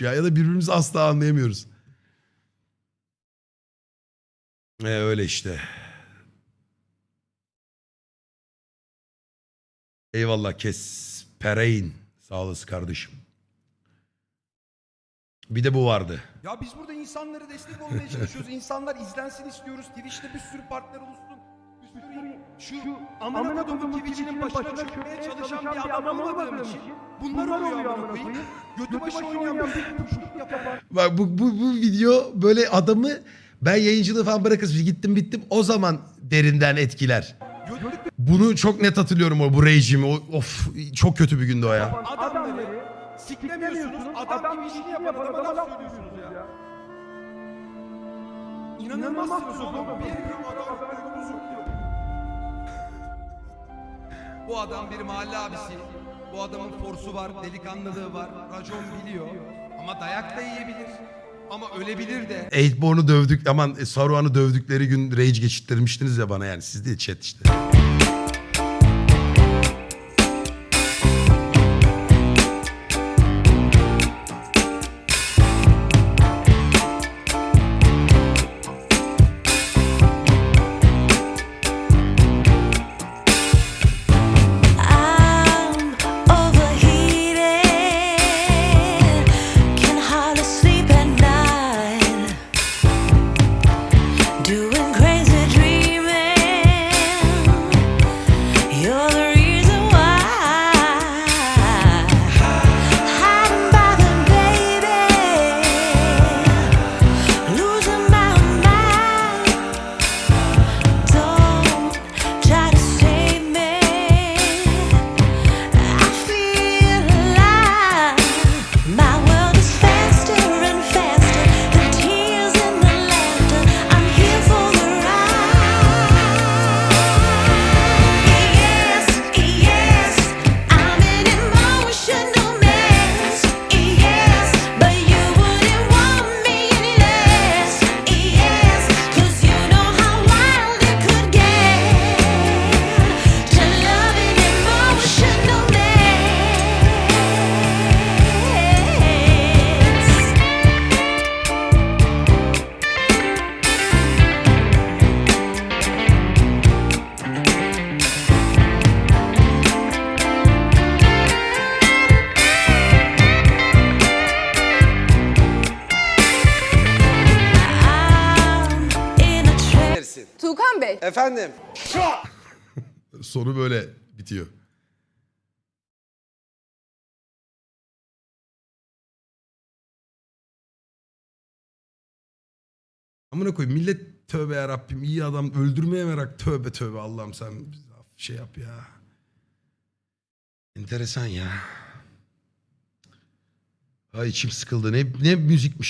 Ya, ya da birbirimizi asla anlayamıyoruz. E, öyle işte. Eyvallah kes. Pereyn. Sağ olasın kardeşim. Bir de bu vardı. Ya biz burada insanlara destek olmaya çalışıyoruz. İnsanlar izlensin istiyoruz. Twitch'te bir sürü partner olsun. Bir sürü şu amına kodumun Twitch'inin başına çökmeye çalışan bir adam olmadığım için bunlar oluyor amına koyayım. Götü başı oynayan bir yapan. Bak bu, bu, bu video böyle adamı ben yayıncılığı falan bırakıp gittim bittim o zaman derinden etkiler. Bunu çok net hatırlıyorum o bu rejimi. Of çok kötü bir gündü o ya. adamları siklemiyorsunuz. Adam gibi işini yapan adama laf söylüyorsunuz ya. İnanılmazsınız oğlum. Bir gün adam böyle sokuyor. Bu adam bir mahalle abisi. Bu adamın forsu var, delikanlılığı var, racon biliyor. Ama dayak da yiyebilir. Ama ölebilir de. Eightborn'u dövdük aman e, Saruhan'ı dövdükleri gün rage geçittirmiştiniz ya bana yani siz değil chat işte. Efendim. Sonu böyle bitiyor. Amına koyayım millet tövbe ya Rabbim iyi adam öldürmeye merak tövbe tövbe Allah'ım sen şey yap ya. Enteresan ya. Ay içim sıkıldı ne ne müzikmiş